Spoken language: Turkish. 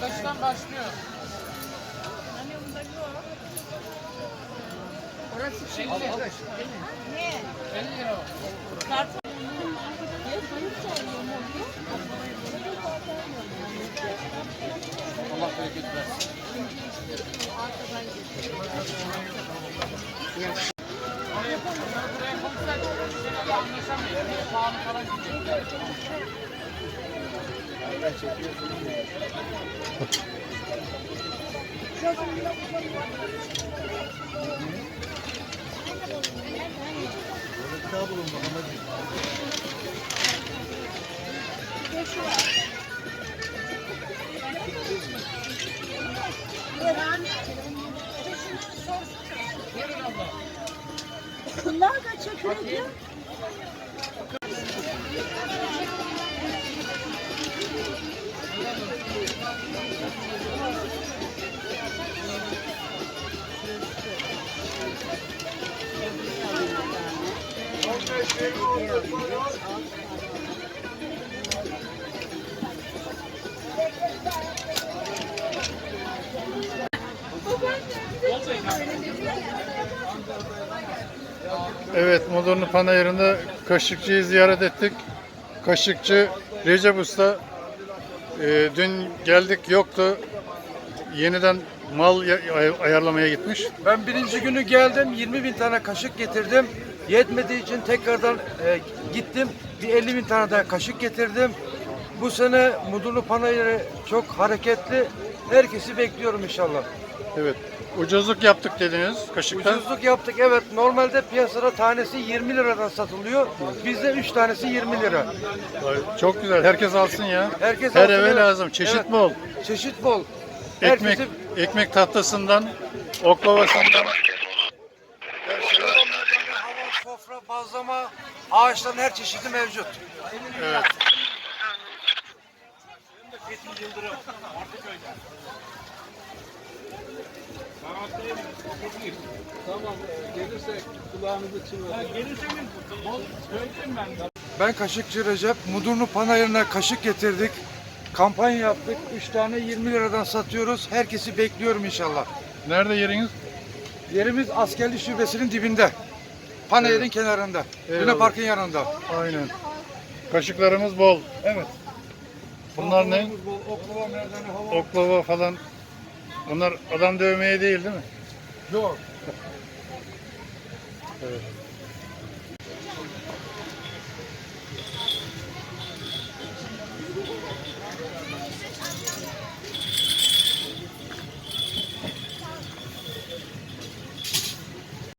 Kaçtan başlıyor? Orası şey. Ne? 50 lira. Allah bereket versin. Oraya yapalım. Buraya koysak şeylerle anlaşamayız. Niye pahalı falan gidecek? Bunlar da çekirdek. Evet, Modern Panayırı'nda Kaşıkçı'yı ziyaret ettik. Kaşıkçı Recep Usta e, dün geldik yoktu. Yeniden mal ya- ay- ayarlamaya gitmiş. Ben birinci günü geldim 20 bin tane kaşık getirdim. Yetmediği için tekrardan e, gittim. Bir 50 bin tane daha kaşık getirdim. Bu sene Mudurnu Panayırı çok hareketli. Herkesi bekliyorum inşallah. Evet, ucuzluk yaptık dediniz kaşıkta. Ucuzluk yaptık evet. Normalde piyasada tanesi 20 liradan satılıyor. Bizde 3 tanesi 20 lira. Vay, Çok güzel, herkes alsın ya. Herkes Her alsın, eve evet. lazım, çeşit Evet. bol. Çeşit bol. Ekmek, Herkesi- ekmek tahtasından, oklavasından. Sofra, bazlama, ağaçların her çeşidi mevcut. Evet. Ben Kaşıkçı Recep, Mudurnu Panayırı'na kaşık getirdik. Kampanya yaptık. 3 tane 20 liradan satıyoruz. Herkesi bekliyorum inşallah. Nerede yeriniz? Yerimiz askerlik şubesinin dibinde. Panayır'ın kenarında. Luna Eyvallah. Park'ın yanında. Aynen. Kaşıklarımız bol. Evet. Bunlar ne? Oklava, merdane, hava. Oklava falan. Bunlar adam dövmeye değil değil mi? Yok. Evet.